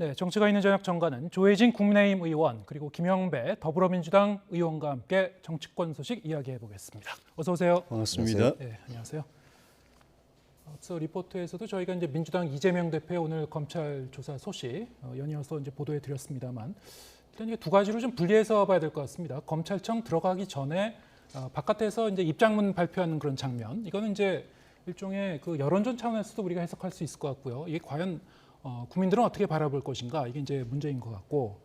네, 정치가 있는 저녁 정가는 조혜진 국민의힘 의원 그리고 김영배 더불어민주당 의원과 함께 정치권 소식 이야기해 보겠습니다. 어서 오세요. 반갑습니다. 네, 안녕하세요. 앞서 리포트에서도 저희가 이제 민주당 이재명 대표의 오늘 검찰 조사 소식 어, 연이어서 이제 보도해 드렸습니다만 일단 이게 두 가지로 좀 분리해서 봐야 될 것 같습니다. 검찰청 들어가기 전에 어, 바깥에서 이제 입장문 발표하는 그런 장면 이거는 이제 일종의 그 여론전 차원에서도 우리가 해석할 수 있을 것 같고요. 이게 과연 어, 국민들은 어떻게 바라볼 것인가 이게 이제 문제인 것 같고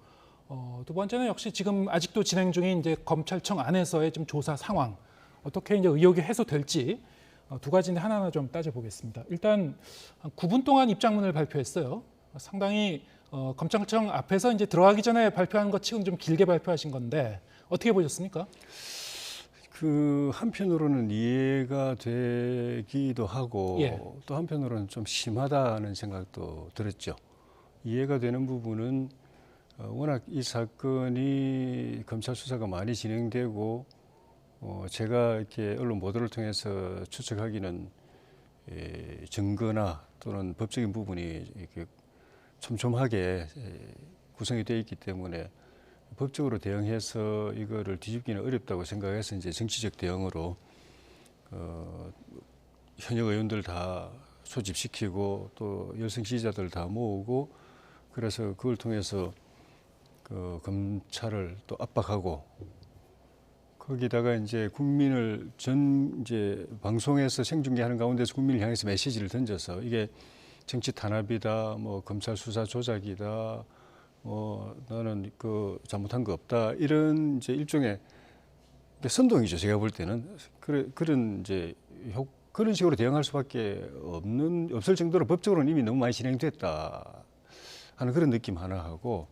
어, 두 번째는 역시 지금 아직도 진행 중인 이제 검찰청 안에서의 좀 조사 상황 어떻게 이제 의혹이 해소될지 어, 두 가지인데 하나하나 좀 따져보겠습니다. 일단 한 9분 동안 입장문을 발표했어요. 상당히 어, 검찰청 앞에서 이제 들어가기 전에 발표한 것 치고는 좀 길게 발표하신 건데 어떻게 보셨습니까? 그 한편으로는 이해가 되기도 하고 예. 또 한편으로는 좀 심하다는 생각도 들었죠. 이해가 되는 부분은 어, 워낙 이 사건이 검찰 수사가 많이 진행되고 어, 제가 이렇게 언론 보도를 통해서 추측하기는 에, 증거나 또는 법적인 부분이 이렇게 촘촘하게 에, 구성이 되어 있기 때문에 법적으로 대응해서 이거를 뒤집기는 어렵다고 생각해서 이제 정치적 대응으로 어, 현역 의원들 다 소집시키고 또 여성 지지자들 다 모으고 그래서 그걸 통해서 그 검찰을 또 압박하고 거기다가 이제 국민을 전 이제 방송에서 생중계하는 가운데서 국민을 향해서 메시지를 던져서 이게 정치 탄압이다, 뭐 검찰 수사 조작이다, 뭐 나는 그 잘못한 거 없다. 이런 이제 일종의 선동이죠. 제가 볼 때는. 그래 그런 이제 효, 그런 식으로 대응할 수밖에 없는 없을 정도로 법적으로는 이미 너무 많이 진행됐다 하는 그런 느낌 하나 하고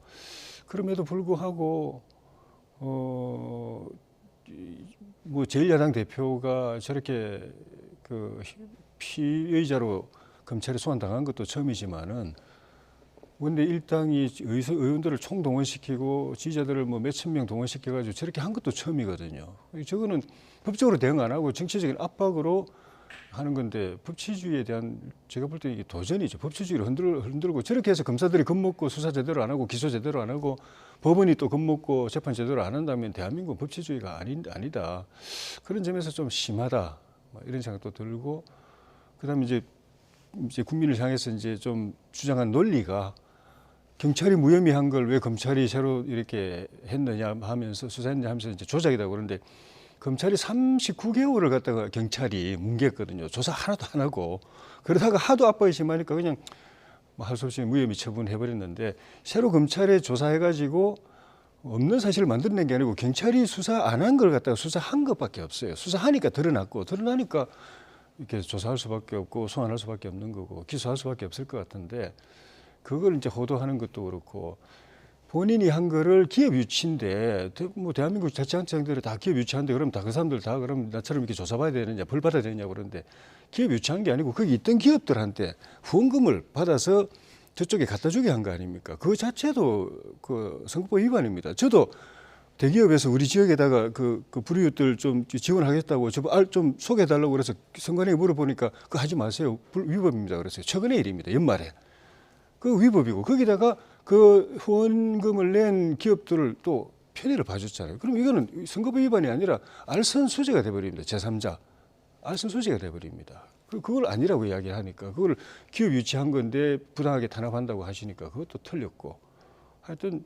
그럼에도 불구하고 어, 어뭐 제일야당 대표가 저렇게 그 피의자로 검찰에 소환당한 것도 처음이지만은 근데 일당이 의- 의원들을 총동원시키고 지지자들을 뭐 몇천 명 동원시켜가지고 저렇게 한 것도 처음이거든요. 저거는 법적으로 대응 안 하고 정치적인 압박으로 하는 건데 법치주의에 대한 제가 볼 때 이게 도전이죠. 법치주의를 흔들, 흔들고 저렇게 해서 검사들이 겁먹고 수사 제대로 안 하고 기소 제대로 안 하고 법원이 또 겁먹고 재판 제대로 안 한다면 대한민국 법치주의가 아니, 아니다. 그런 점에서 좀 심하다. 뭐 이런 생각도 들고 그다음에 이제 이제 국민을 향해서 이제 좀 주장한 논리가 경찰이 무혐의한 걸 왜 검찰이 새로 이렇게 했느냐 하면서 수사했냐 하면서 이제 조작이다 그러는데 검찰이 39개월을 갖다가 경찰이 뭉갰거든요. 조사 하나도 안 하고 그러다가 하도 압박이 심하니까 그냥 뭐 할 수 없이 무혐의 처분해버렸는데 새로 검찰에 조사해가지고 없는 사실을 만들어낸 게 아니고 경찰이 수사 안 한 걸 갖다가 수사한 것밖에 없어요. 수사하니까 드러났고 드러나니까 이렇게 조사할 수밖에 없고 소환할 수밖에 없는 거고 기소할 수밖에 없을 것 같은데 그걸 이제 호도하는 것도 그렇고 본인이 한 거를 기업 유치인데 대- 뭐 대한민국 자치단체장들이 다 기업 유치한데 그럼 다 그 사람들 다 그럼 나처럼 이렇게 조사받아야 되느냐 벌 받아야 되느냐 그러는데 기업 유치한 게 아니고 거기 있던 기업들한테 후원금을 받아서 저쪽에 갖다 주게 한 거 아닙니까? 그 자체도 그 선거법 위반입니다. 저도 대기업에서 우리 지역에다가 그, 그 불이웃들 좀 지원하겠다고 저좀 소개해달라고 그래서 선관위에 물어보니까 그거 하지 마세요. 불, 위법입니다. 그랬어요. 최근의 일입니다. 연말에. 그 위법이고 거기다가 그 후원금을 낸 기업들을 또 편의를 봐줬잖아요. 그럼 이거는 선거법 위반이 아니라 알선 수재가 돼버립니다. 제3자 알선 수재가 돼버립니다. 그 그걸 아니라고 이야기를 하니까 그걸 기업 유치한 건데 부당하게 탄압한다고 하시니까 그것도 틀렸고 하여튼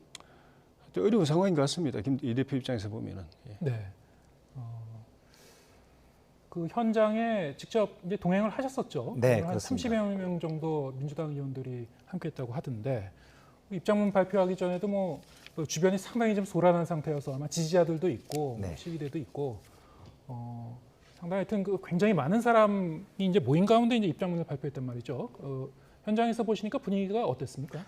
어려운 상황인 것 같습니다. 김 이 대표 입장에서 보면은 예. 네. 어, 그 현장에 직접 이제 동행을 하셨었죠. 네, 한 그렇습니다. 30여 명 정도 민주당 의원들이 함께했다고 하던데 입장문 발표하기 전에도 뭐그 주변이 상당히 좀 소란한 상태여서 아마 지지자들도 있고 뭐 네. 시위대도 있고 어, 상당히 하여튼 그 굉장히 많은 사람이 이제 모인 가운데 이제 입장문을 발표했단 말이죠. 어, 현장에서 보시니까 분위기가 어땠습니까?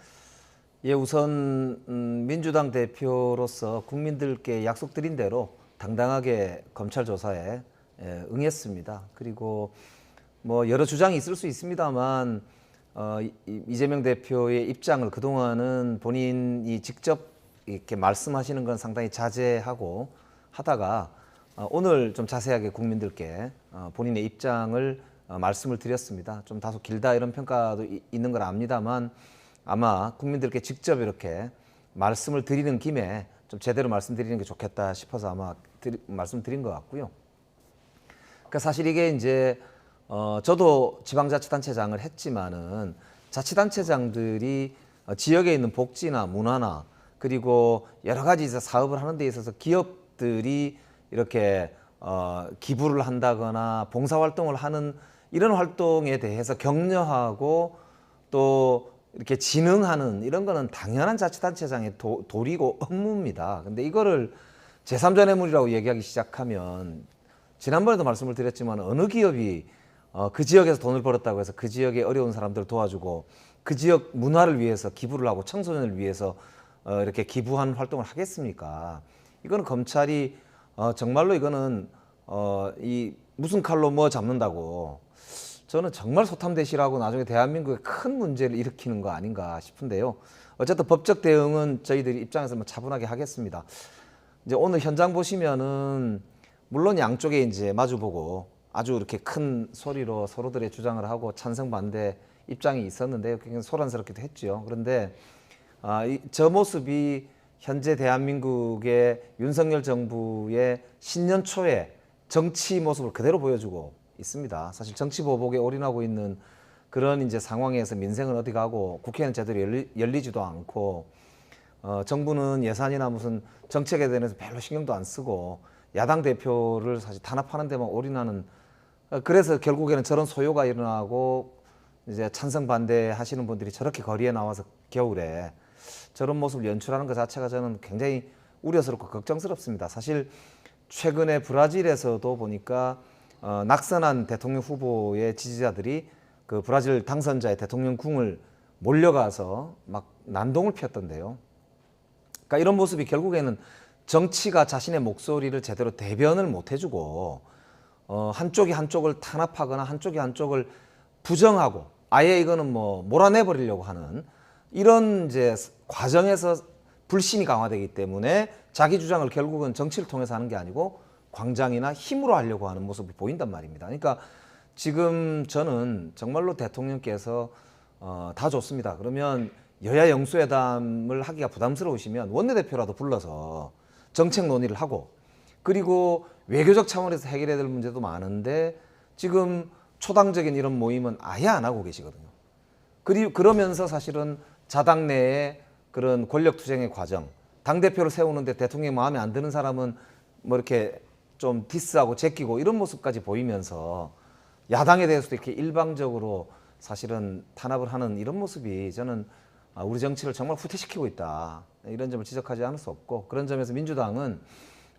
예, 우선 음, 민주당 대표로서 국민들께 약속드린 대로 당당하게 검찰 조사에 예, 응했습니다. 그리고 뭐 여러 주장이 있을 수 있습니다만 어, 이재명 대표의 입장을 그동안은 본인이 직접 이렇게 말씀하시는 건 상당히 자제하고 하다가 어, 오늘 좀 자세하게 국민들께 어, 본인의 입장을 어, 말씀을 드렸습니다. 좀 다소 길다 이런 평가도 이- 있는 걸 압니다만 아마 국민들께 직접 이렇게 말씀을 드리는 김에 좀 제대로 말씀드리는 게 좋겠다 싶어서 아마 드리, 말씀드린 것 같고요. 그러니까 사실 이게 이제 어 저도 지방자치단체장을 했지만은 자치단체장들이 어, 지역에 있는 복지나 문화나 그리고 여러 가지 이제 사업을 하는 데 있어서 기업들이 이렇게 어 기부를 한다거나 봉사활동을 하는 이런 활동에 대해서 격려하고 또 이렇게 진흥하는 이런 거는 당연한 자치단체장의 도, 도리고 업무입니다. 근데 이거를 제3자 뇌물이라고 얘기하기 시작하면 지난번에도 말씀을 드렸지만 어느 기업이 어, 그 지역에서 돈을 벌었다고 해서 그 지역의 어려운 사람들을 도와주고 그 지역 문화를 위해서 기부를 하고 청소년을 위해서 어, 이렇게 기부한 활동을 하겠습니까? 이거는 검찰이 어, 정말로 이거는 어, 이 무슨 칼로 뭐 잡는다고 저는 정말 소탐대실하고 나중에 대한민국에 큰 문제를 일으키는 거 아닌가 싶은데요. 어쨌든 법적 대응은 저희들이 입장에서 뭐 차분하게 하겠습니다. 이제 오늘 현장 보시면은 물론 양쪽에 이제 마주보고 아주 이렇게 큰 소리로 서로들의 주장을 하고 찬성 반대 입장이 있었는데 굉장히 소란스럽기도 했죠. 그런데 아, 이, 저 모습이 현재 대한민국의 윤석열 정부의 신년 초에 정치 모습을 그대로 보여주고 있습니다. 사실 정치 보복에 올인하고 있는 그런 이제 상황에서 민생은 어디 가고 국회는 제대로 열리, 열리지도 않고 어, 정부는 예산이나 무슨 정책에 대해서 별로 신경도 안 쓰고 야당 대표를 사실 탄압하는 데만 올인하는 어, 그래서 결국에는 저런 소요가 일어나고 이제 찬성 반대하시는 분들이 저렇게 거리에 나와서 겨울에 저런 모습을 연출하는 것 자체가 저는 굉장히 우려스럽고 걱정스럽습니다. 사실 최근에 브라질에서도 보니까 어, 낙선한 대통령 후보의 지지자들이 그 브라질 당선자의 대통령 궁을 몰려가서 막 난동을 피웠던데요. 그러니까 이런 모습이 결국에는 정치가 자신의 목소리를 제대로 대변을 못 해주고 어, 한쪽이 한쪽을 탄압하거나 한쪽이 한쪽을 부정하고 아예 이거는 뭐 몰아내 버리려고 하는 이런 이제 과정에서 불신이 강화되기 때문에 자기 주장을 결국은 정치를 통해서 하는 게 아니고 광장이나 힘으로 하려고 하는 모습이 보인단 말입니다. 그러니까 지금 저는 정말로 대통령께서 어, 다 좋습니다. 그러면 여야 영수회담을 하기가 부담스러우시면 원내대표라도 불러서 정책 논의를 하고 그리고 외교적 차원에서 해결해야 될 문제도 많은데 지금 초당적인 이런 모임은 아예 안 하고 계시거든요. 그리 그러면서 사실은 자당 내에 그런 권력 투쟁의 과정, 당 대표를 세우는데 대통령 마음에 안 드는 사람은 뭐 이렇게 좀 디스하고 제끼고 이런 모습까지 보이면서 야당에 대해서도 이렇게 일방적으로 사실은 탄압을 하는 이런 모습이 저는 아, 우리 정치를 정말 후퇴시키고 있다 이런 점을 지적하지 않을 수 없고 그런 점에서 민주당은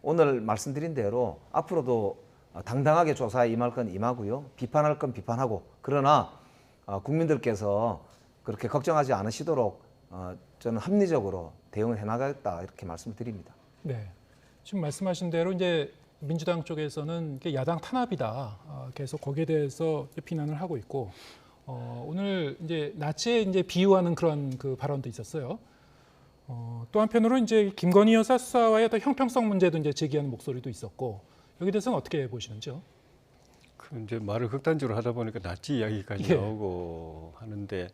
오늘 말씀드린 대로 앞으로도 당당하게 조사에 임할 건 임하고요 비판할 건 비판하고 그러나 어, 국민들께서 그렇게 걱정하지 않으시도록 어, 저는 합리적으로 대응을 해나가겠다 이렇게 말씀을 드립니다. 네. 지금 말씀하신 대로 이제 민주당 쪽에서는 야당 탄압이다. 아, 계속 거기에 대해서 비난을 하고 있고 어, 오늘 이제 나치에 이제 비유하는 그런 그 발언도 있었어요. 어, 또 한편으로 이제 김건희 여사 수사와의 어떤 형평성 문제도 이제 제기하는 목소리도 있었고 여기 대해서는 어떻게 보시는지요? 그 이제 말을 극단적으로 하다 보니까 나치 이야기까지 예. 나오고 하는데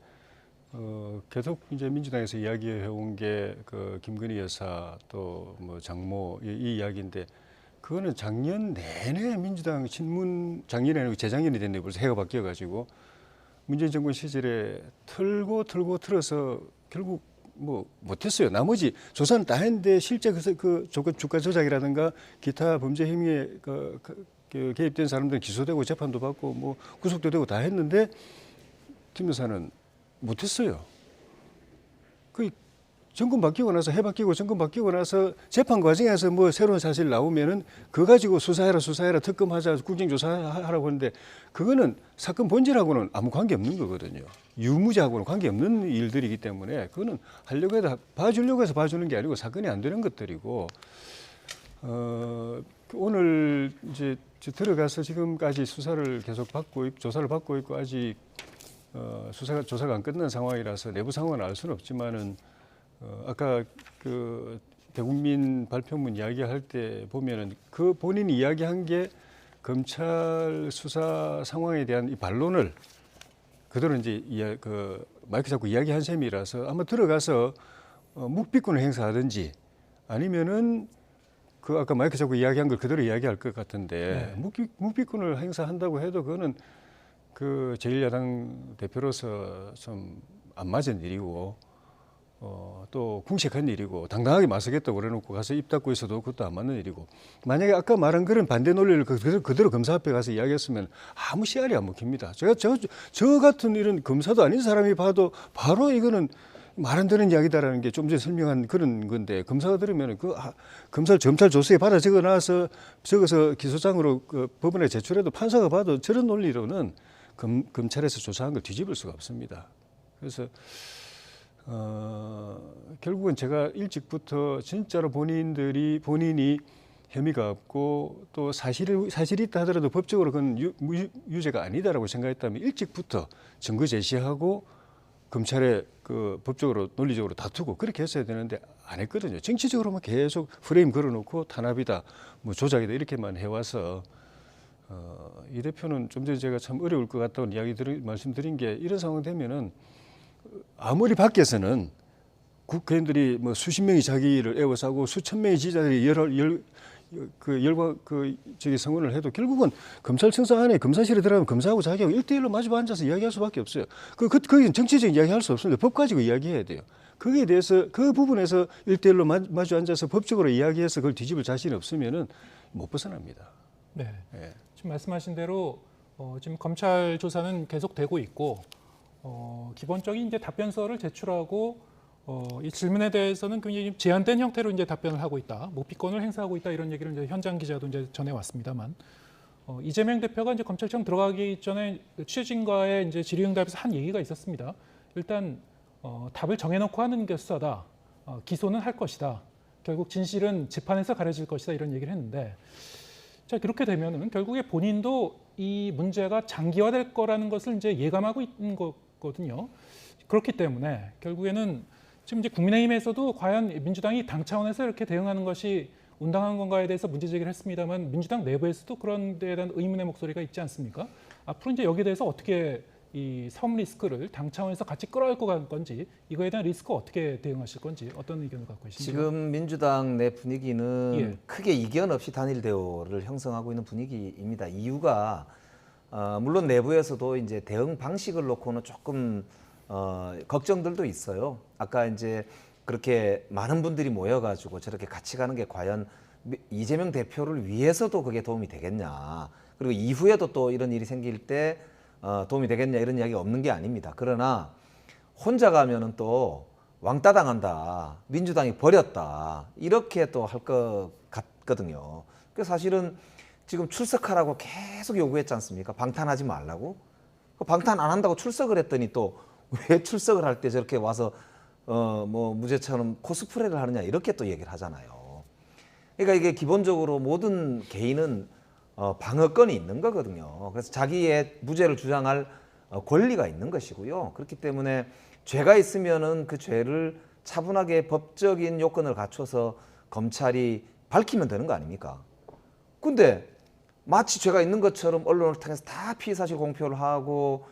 어, 계속 이제 민주당에서 이야기해 온 게 그 김건희 여사 또 뭐 장모 이, 이 이야기인데 그거는 작년 내내 민주당 신문 작년에 아니고 재작년이 됐는데 벌써 해가 바뀌어 가지고 문재인 정권 시절에 틀고 틀고 틀어서 결국 뭐 못했어요. 나머지 조사는 다 했는데 실제 그, 그 조건 주가 조작이라든가 기타 범죄 행위에 그, 그, 그 개입된 사람들은 기소되고 재판도 받고 뭐 구속도 되고 다 했는데 김 여사는 못했어요. 그 정권 바뀌고 나서 해 바뀌고 정권 바뀌고 나서 재판 과정에서 뭐 새로운 사실 나오면은 그거 가지고 수사해라 수사해라 특검하자 국정조사하라고 하는데 그거는 사건 본질하고는 아무 관계 없는 거거든요. 유무죄하고는 관계 없는 일들이기 때문에 그거는 하려고 해도 봐주려고 해서 봐주는 게 아니고 사건이 안 되는 것들이고 어, 오늘 이제 저 들어가서 지금까지 수사를 계속 받고 조사를 받고 있고 아직 어, 수사가 조사가 안 끝난 상황이라서 내부 상황은 알 수는 없지만은 어, 아까 그 대국민 발표문 이야기할 때 보면은 그 본인이 이야기한 게 검찰 수사 상황에 대한 이 반론을 그대로 이제 이야, 그 마이크 잡고 이야기한 셈이라서 아마 들어가서 어, 묵비권을 행사하든지 아니면은 그 아까 마이크 잡고 이야기한 걸 그대로 이야기할 것 같은데 네. 묵비, 묵비권을 행사한다고 해도 그거는 그 제1야당 대표로서 좀 안 맞은 일이고 어, 또 궁색한 일이고 당당하게 맞서겠다고 그래놓고 가서 입 닫고 있어도 그것도 안 맞는 일이고 만약에 아까 말한 그런 반대 논리를 그- 그대로, 그대로 검사 앞에 가서 이야기했으면 아무 씨알이 안 먹힙니다. 제가 저, 저 같은 이런 검사도 아닌 사람이 봐도 바로 이거는 말 안 되는 이야기다라는 게 좀 전에 설명한 그런 건데 검사가 들으면 그 아, 검찰 검찰 조서에 받아 적어 놔서 적어서 기소장으로 그 법원에 제출해도 판사가 봐도 저런 논리로는 검, 검찰에서 조사한 걸 뒤집을 수가 없습니다. 그래서 어, 결국은 제가 일찍부터 진짜로 본인들이 본인이 혐의가 없고 또 사실이 사실이 있다 하더라도 법적으로 그건 유, 무- 유죄가 아니다라고 생각했다면 일찍부터 증거 제시하고 검찰에 그 법적으로 논리적으로 다투고 그렇게 했어야 되는데 안 했거든요. 정치적으로만 계속 프레임 걸어놓고 탄압이다, 뭐 조작이다 이렇게만 해와서 어, 이 대표는 좀 전에 제가 참 어려울 것 같다고 이야기 들 말씀드린 게 이런 상황 되면은 아무리 밖에서는 국회의원들이 뭐 수십 명이 자기를 애워싸고 수천 명의 지지자들이 열, 열, 그 열과 그 저기 성원을 해도 결국은 검찰청사 안에 검사실에 들어가면 검사하고 자기하고 일대일로 마주 앉아서 이야기할 수밖에 없어요. 그, 그, 거기는 정치적인 이야기 할 수 없습니다. 법 가지고 이야기해야 돼요. 거기에 대해서 그 부분에서 일대일로 마, 마주 앉아서 법적으로 이야기해서 그걸 뒤집을 자신이 없으면은 못 벗어납니다. 네. 예. 지금 말씀하신 대로 어, 지금 검찰 조사는 계속되고 있고 어, 기본적인 이제 답변서를 제출하고 어, 이 질문에 대해서는 굉장히 좀 제한된 형태로 이제 답변을 하고 있다. 묵비권을 행사하고 있다 이런 얘기를 이제 현장 기자도 이제 전해 왔습니다만 어, 이재명 대표가 이제 검찰청 들어가기 전에 그 취재진과의 이제 질의응답에서 한 얘기가 있었습니다. 일단 어, 답을 정해놓고 하는 게 수사다. 어, 기소는 할 것이다. 결국 진실은 재판에서 가려질 것이다 이런 얘기를 했는데 자 그렇게 되면은 결국에 본인도 이 문제가 장기화될 거라는 것을 이제 예감하고 있는 거 거든요. 그렇기 때문에 결국에는 지금 이제 국민의힘에서도 과연 민주당이 당 차원에서 이렇게 대응하는 것이 온당한 건가에 대해서 문제 제기를 했습니다만 민주당 내부에서도 그런 데에 대한 의문의 목소리가 있지 않습니까? 앞으로 이제 여기에 대해서 어떻게 이섬 리스크를 당 차원에서 같이 끌어안고 갈 건지 이거에 대한 리스크 어떻게 대응하실 건지 어떤 의견을 갖고 계신지요? 지금 민주당 내 분위기는 예. 크게 이견 없이 단일 대우를 형성하고 있는 분위기입니다. 이유가 어, 물론 내부에서도 이제 대응 방식을 놓고는 조금 어, 걱정들도 있어요. 아까 이제 그렇게 많은 분들이 모여가지고 저렇게 같이 가는 게 과연 미- 이재명 대표를 위해서도 그게 도움이 되겠냐. 그리고 이후에도 또 이런 일이 생길 때 어, 도움이 되겠냐 이런 이야기가 없는 게 아닙니다. 그러나 혼자 가면은 또 왕따 당한다. 민주당이 버렸다. 이렇게 또 할 것 같거든요. 그 사실은 지금 출석하라고 계속 요구했지 않습니까? 방탄하지 말라고. 그 방탄 안 한다고 출석을 했더니 또 왜 출석을 할 때 저렇게 와서 어 뭐 무죄처럼 코스프레를 하느냐 이렇게 또 얘기를 하잖아요. 그러니까 이게 기본적으로 모든 개인은 어, 방어권이 있는 거거든요. 그래서 자기의 무죄를 주장할 어, 권리가 있는 것이고요. 그렇기 때문에 죄가 있으면은 그 죄를 차분하게 법적인 요건을 갖춰서 검찰이 밝히면 되는 거 아닙니까? 근데 마치 죄가 있는 것처럼 언론을 통해서 다 피의 사실 공표를 하고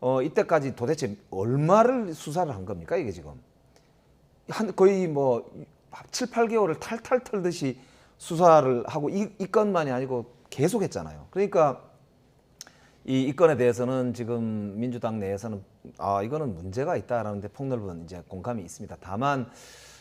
어 이때까지 도대체 얼마를 수사를 한 겁니까 이게 지금 한 거의 뭐 7, 8개월을 탈탈 털듯이 수사를 하고 이, 이 건만이 아니고 계속 했잖아요. 그러니까 이, 이 건에 대해서는 지금 민주당 내에서는 아 이거는 문제가 있다라는데 폭넓은 이제 공감이 있습니다. 다만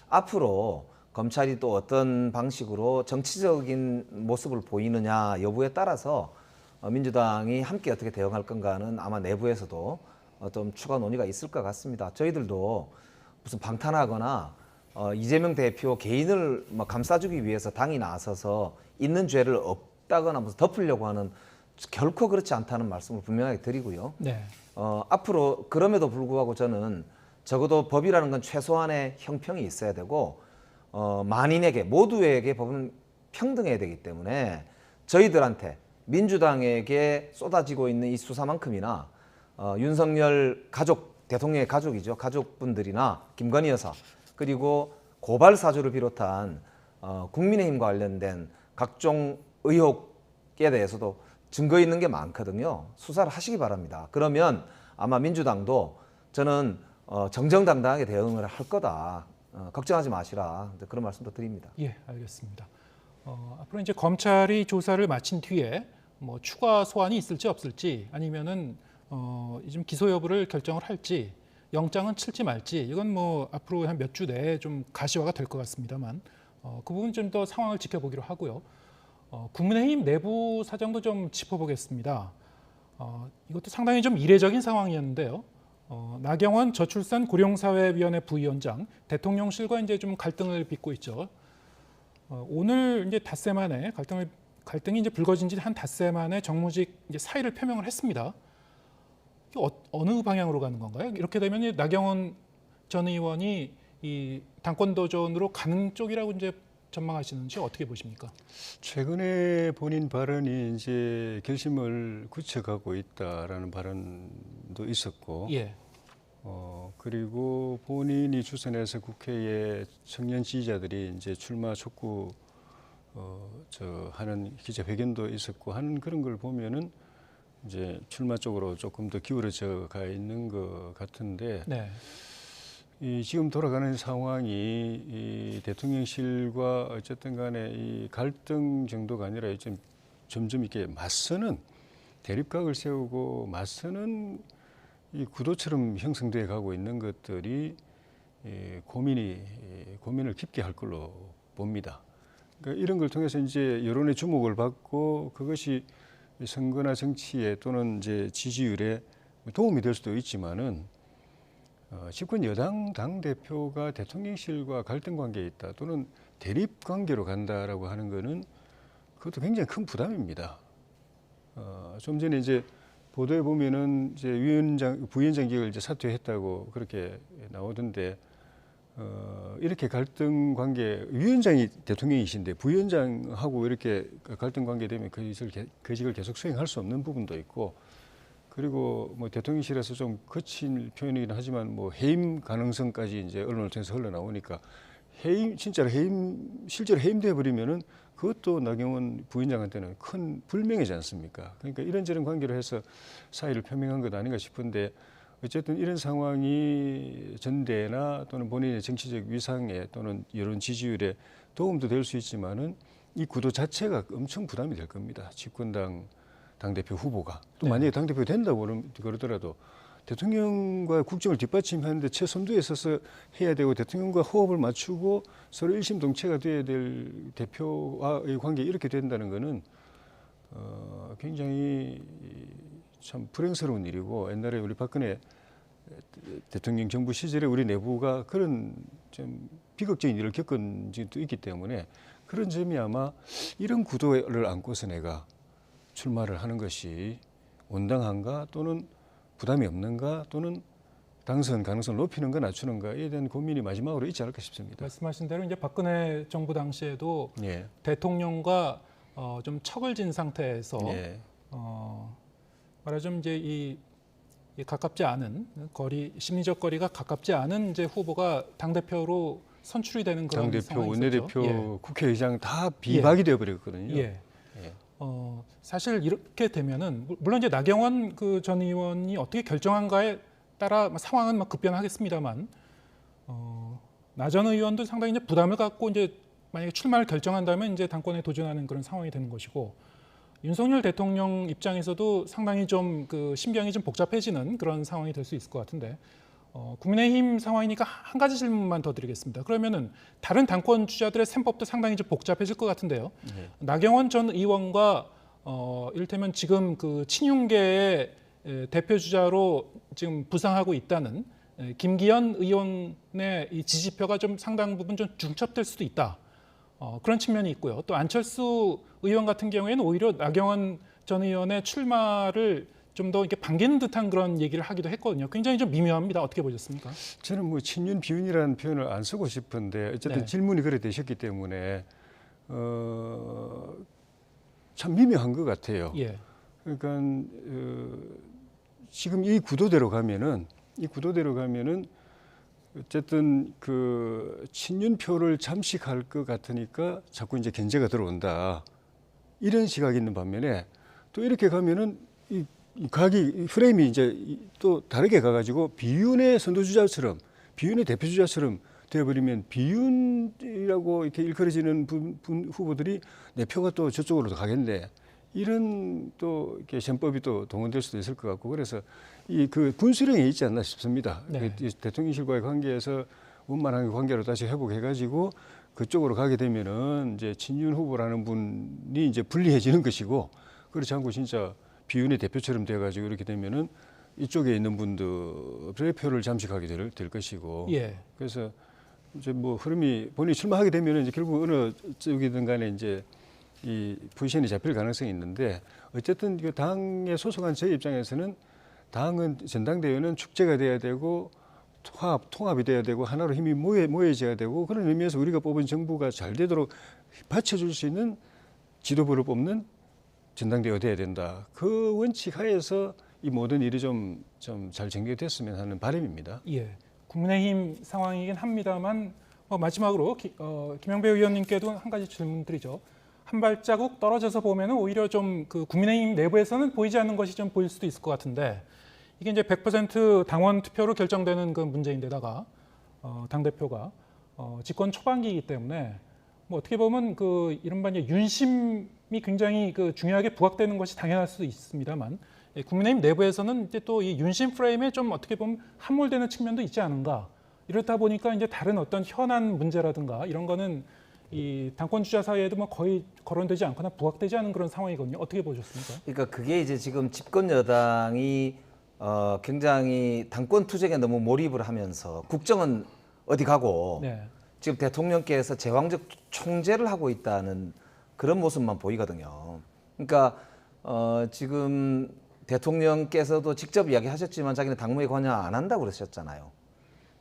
앞으로 검찰이 또 어떤 방식으로 정치적인 모습을 보이느냐 여부에 따라서 어, 민주당이 함께 어떻게 대응할 건가는 아마 내부에서도 어, 좀 추가 논의가 있을 것 같습니다. 저희들도 무슨 방탄하거나 어, 이재명 대표 개인을 뭐 감싸주기 위해서 당이 나서서 있는 죄를 없다거나 무슨 덮으려고 하는 결코 그렇지 않다는 말씀을 분명하게 드리고요. 네. 어, 앞으로 그럼에도 불구하고 저는 적어도 법이라는 건 최소한의 형평이 있어야 되고 어, 만인에게 모두에게 법은 평등해야 되기 때문에 저희들한테 민주당에게 쏟아지고 있는 이 수사만큼이나 어, 윤석열 가족 대통령의 가족이죠 가족분들이나 김건희 여사 그리고 고발 사주를 비롯한 어, 국민의힘과 관련된 각종 의혹에 대해서도 증거 있는 게 많거든요. 수사를 하시기 바랍니다. 그러면 아마 민주당도 저는 어, 정정당당하게 대응을 할 거다. 어, 걱정하지 마시라. 그런 말씀도 드립니다. 예, 알겠습니다. 어, 앞으로 이제 검찰이 조사를 마친 뒤에 뭐 추가 소환이 있을지 없을지 아니면은 어, 좀 기소 여부를 결정을 할지 영장은 칠지 말지 이건 뭐 앞으로 한 몇 주 내에 좀 가시화가 될 것 같습니다만 어, 그 부분 좀 더 상황을 지켜보기로 하고요. 어, 국민의힘 내부 사정도 좀 짚어보겠습니다. 어, 이것도 상당히 좀 이례적인 상황이었는데요. 어, 나경원 저출산 고령사회위원회 부위원장 대통령실과 이제 좀 갈등을 빚고 있죠. 어, 오늘 이제 닷새 만에 갈등을 갈등이 이제 불거진 지 한 닷새 만에 정무직 이제 사의를 표명을 했습니다. 어, 어느 방향으로 가는 건가요? 이렇게 되면 나경원 전 의원이 이 당권 도전으로 가는 쪽이라고 이제 전망하시는지 어떻게 보십니까? 최근에 본인 발언이 이제 결심을 굳혀가고 있다라는 발언 도 있었고, 예, 어, 그리고 본인이 주선해서 국회에 청년 지지자들이 이제 출마 촉구 어, 저 하는 기자회견도 있었고 하는 그런 걸 보면은 이제 출마 쪽으로 조금 더 기울어져 가 있는 것 같은데 네, 이 지금 돌아가는 상황이 이 대통령실과 어쨌든 간에 이 갈등 정도가 아니라 좀 점점 이렇게 맞서는 대립각을 세우고 맞서는 이 구도처럼 형성돼 가고 있는 것들이 이 고민이 이 고민을 깊게 할 걸로 봅니다. 그러니까 이런 걸 통해서 이제 여론의 주목을 받고 그것이 이 선거나 정치에 또는 이제 지지율에 도움이 될 수도 있지만은 어, 집권 여당 당 대표가 대통령실과 갈등 관계에 있다 또는 대립 관계로 간다라고 하는 것은 그것도 굉장히 큰 부담입니다. 어, 좀 전에 이제 보도에 보면은 이제 위원장 부위원장직을 이제 사퇴했다고 그렇게 나오던데 어, 이렇게 갈등 관계 위원장이 대통령이신데 부위원장하고 이렇게 갈등 관계 되면 그 직을 개- 그 직을 계속 수행할 수 없는 부분도 있고 그리고 뭐 대통령실에서 좀 거친 표현이긴 하지만 뭐 해임 가능성까지 이제 언론을 통해서 흘러나오니까 해임 진짜로 해임 실제로 해임돼 버리면은 그것도 나경원 부위원장한테는 큰 불명이지 않습니까? 그러니까 이런저런 관계로 해서 사의를 표명한 것 아닌가 싶은데 어쨌든 이런 상황이 전대나 또는 본인의 정치적 위상에 또는 여론 지지율에 도움도 될 수 있지만은 이 구도 자체가 엄청 부담이 될 겁니다. 집권당 당대표 후보가 또 네. 만약에 당대표 된다고 그러- 그러더라도 대통령과 국정을 뒷받침하는데 최선두에 서서 해야 되고 대통령과 호흡을 맞추고 서로 일심동체가 돼야 될 대표와의 관계 이렇게 된다는 거는 어, 굉장히 참 불행스러운 일이고 옛날에 우리 박근혜 대통령 정부 시절에 우리 내부가 그런 좀 비극적인 일을 겪은 적도 있기 때문에 그런 점이 아마 이런 구도를 안고서 내가 출마를 하는 것이 온당한가 또는 부담이 없는가 또는 당선 가능성을 높이는가 낮추는가에 대한 고민이 마지막으로 있지 않을까 싶습니다. 말씀하신 대로 이제 박근혜 정부 당시에도 예. 대통령과 어, 좀 척을 진 상태에서 예. 어, 말하자면 이제 이, 이 가깝지 않은 거리 심리적 거리가 가깝지 않은 이제 후보가 당 대표로 선출이 되는 그런 당 대표, 원내대표, 있었죠. 국회의장 다 비박이 되어 버렸거든요. 예. 어, 사실 이렇게 되면은 물- 물론 이제 나경원 그 전 의원이 어떻게 결정한가에 따라 뭐 상황은 막 급변하겠습니다만 어, 나 전 의원도 상당히 이제 부담을 갖고 이제 만약에 출마를 결정한다면 이제 당권에 도전하는 그런 상황이 되는 것이고 윤석열 대통령 입장에서도 상당히 좀그 신경이 좀 복잡해지는 그런 상황이 될 수 있을 것 같은데 어, 국민의힘 상황이니까 한 가지 질문만 더 드리겠습니다. 그러면은 다른 당권 주자들의 셈법도 상당히 좀 복잡해질 것 같은데요. 예. 나경원 전 의원과 어, 이를테면 지금 그 친윤계의 에, 대표 주자로 지금 부상하고 있다는 에, 김기현 의원의 이 지지표가 좀 상당 부분 좀 중첩될 수도 있다. 어, 그런 측면이 있고요. 또 안철수 의원 같은 경우에는 오히려 나경원 전 의원의 출마를 좀 더 이렇게 반기는 듯한 그런 얘기를 하기도 했거든요. 굉장히 좀 미묘합니다. 어떻게 보셨습니까? 저는 뭐 친윤 비윤이라는 표현을 안 쓰고 싶은데 어쨌든 네. 질문이 그래 되셨기 때문에 어, 참 미묘한 것 같아요. 예, 그러니까 어, 지금 이 구도대로 가면은 이 구도대로 가면은 어쨌든 그 친윤표를 잠식할 것 같으니까 자꾸 이제 견제가 들어온다 이런 시각이 있는 반면에 또 이렇게 가면은 이이 각이 프레임이 이제 이- 또 다르게 가가지고 비윤의 선두주자처럼 비윤의 대표주자처럼 되어버리면 비윤이라고 이렇게 일컬어지는 분, 분 후보들이 내 표가 또 저쪽으로 더 가겠네. 이런 또 이렇게 셈법이 또 동원될 수도 있을 것 같고 그래서 이 그 분수령이 있지 않나 싶습니다. 네. 그 대통령실과의 관계에서 원만한 관계로 다시 회복해가지고 그쪽으로 가게 되면은 이제 친윤 후보라는 분이 이제 불리해지는 것이고 그렇지 않고 진짜 비윤의 대표처럼 돼가지고 이렇게 되면은 이쪽에 있는 분들의 표를 잠식하게 될, 될 것이고 예. 그래서 이제 뭐 흐름이 본인이 출마하게 되면은 이제 결국 어느 쪽이든 간에 이제 이 포지션이 잡힐 가능성이 있는데 어쨌든 그 당에 소속한 제 입장에서는 당은 전당대회는 축제가 돼야 되고 통합 통합이 돼야 되고 하나로 힘이 모여 모여져야 되고 그런 의미에서 우리가 뽑은 정부가 잘 되도록 받쳐줄 수 있는 지도부를 뽑는 전당대회가 돼야 된다. 그 원칙 하에서 이 모든 일이 좀 좀 잘 전개됐으면 하는 바람입니다. 예. 국민의힘 상황이긴 합니다만 어, 마지막으로 기, 어, 김영배 의원님께도 한 가지 질문드리죠. 한 발자국 떨어져서 보면은 오히려 좀 그 국민의힘 내부에서는 보이지 않는 것이 좀 보일 수도 있을 것 같은데 이게 이제 100% 당원 투표로 결정되는 그 문제인데다가 어, 당 대표가 어, 집권 초반기이기 때문에 뭐 어떻게 보면 그 이른바 이제 윤심이 굉장히 그 중요하게 부각되는 것이 당연할 수도 있습니다만 예, 국민의힘 내부에서는 이제 또 이 윤심 프레임에 좀 어떻게 보면 함몰되는 측면도 있지 않은가 이렇다 보니까 이제 다른 어떤 현안 문제라든가 이런 거는 이 당권 주자 사이에도 뭐 거의 거론되지 않거나 부각되지 않은 그런 상황이거든요. 어떻게 보셨습니까? 그러니까 그게 이제 지금 집권 여당이 어, 굉장히 당권 투쟁에 너무 몰입을 하면서 국정은 어디 가고 네. 지금 대통령께서 제왕적 총재를 하고 있다는 그런 모습만 보이거든요. 그러니까 어, 지금 대통령께서도 직접 이야기하셨지만 자기는 당무에 관여 안 한다고 그러셨잖아요.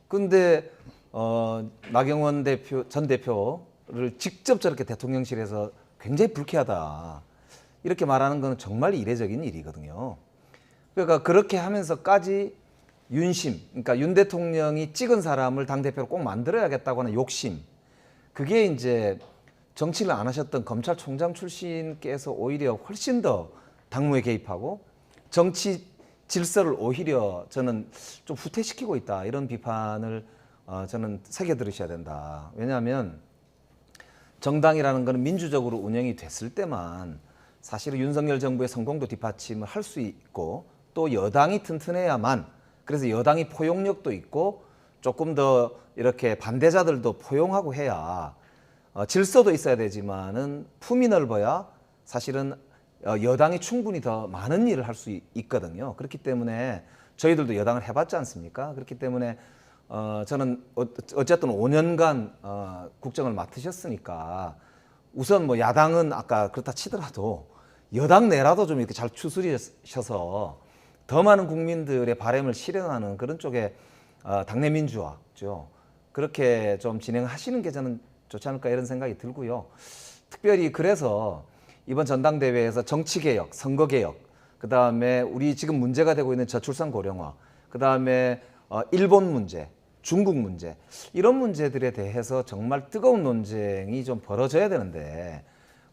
근데 어, 나경원 대표 전 대표를 직접 저렇게 대통령실에서 굉장히 불쾌하다 이렇게 말하는 거는 정말 이례적인 일이거든요. 그러니까 그렇게 하면서까지 윤심, 그러니까 윤 대통령이 찍은 사람을 당 대표로 꼭 만들어야겠다고 하는 욕심, 그게 이제 정치를 안 하셨던 검찰총장 출신께서 오히려 훨씬 더 당무에 개입하고 정치 질서를 오히려 저는 좀 후퇴시키고 있다 이런 비판을 어, 저는 새겨 들으셔야 된다. 왜냐하면 정당이라는 것은 민주적으로 운영이 됐을 때만 사실은 윤석열 정부의 성공도 뒷받침을 할 수 있고 또 여당이 튼튼해야만 그래서 여당이 포용력도 있고 조금 더 이렇게 반대자들도 포용하고 해야 어, 질서도 있어야 되지만은 품이 넓어야 사실은 어, 여당이 충분히 더 많은 일을 할 수 있거든요. 그렇기 때문에 저희들도 여당을 해봤지 않습니까? 그렇기 때문에 어, 저는 어- 어쨌든 5년간 어, 국정을 맡으셨으니까 우선 뭐 야당은 아까 그렇다 치더라도 여당 내라도 좀 이렇게 잘 추스리셔서 더 많은 국민들의 바람을 실현하는 그런 쪽에 어, 당내 민주화죠. 그렇게 좀 진행하시는 게 저는 좋지 않을까 이런 생각이 들고요. 특별히 그래서 이번 전당대회에서 정치개혁, 선거개혁, 그 다음에 우리 지금 문제가 되고 있는 저출산 고령화, 그 다음에 어, 일본 문제, 중국 문제 이런 문제들에 대해서 정말 뜨거운 논쟁이 좀 벌어져야 되는데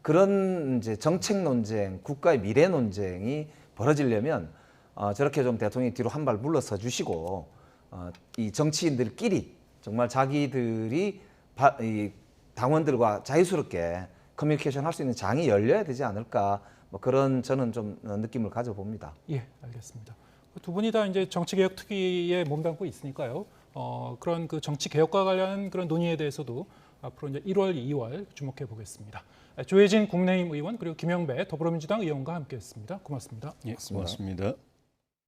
그런 이제 정책 논쟁, 국가의 미래 논쟁이 벌어지려면 어, 저렇게 좀 대통령이 뒤로 한 발 물러서 주시고 어, 이 정치인들끼리 정말 자기들이 바, 이 당원들과 자유스럽게 커뮤니케이션 할 수 있는 장이 열려야 되지 않을까 뭐 그런 저는 좀 어, 느낌을 가져봅니다. 예, 알겠습니다. 두 분이 다 이제 정치 개혁 특위에 몸담고 있으니까요. 어, 그런 그 정치 개혁과 관련한 그런 논의에 대해서도 앞으로 이제 1월, 2월 주목해 보겠습니다. 조혜진 국민의힘 의원 그리고 김영배 더불어민주당 의원과 함께했습니다. 고맙습니다. 예, 고맙습니다.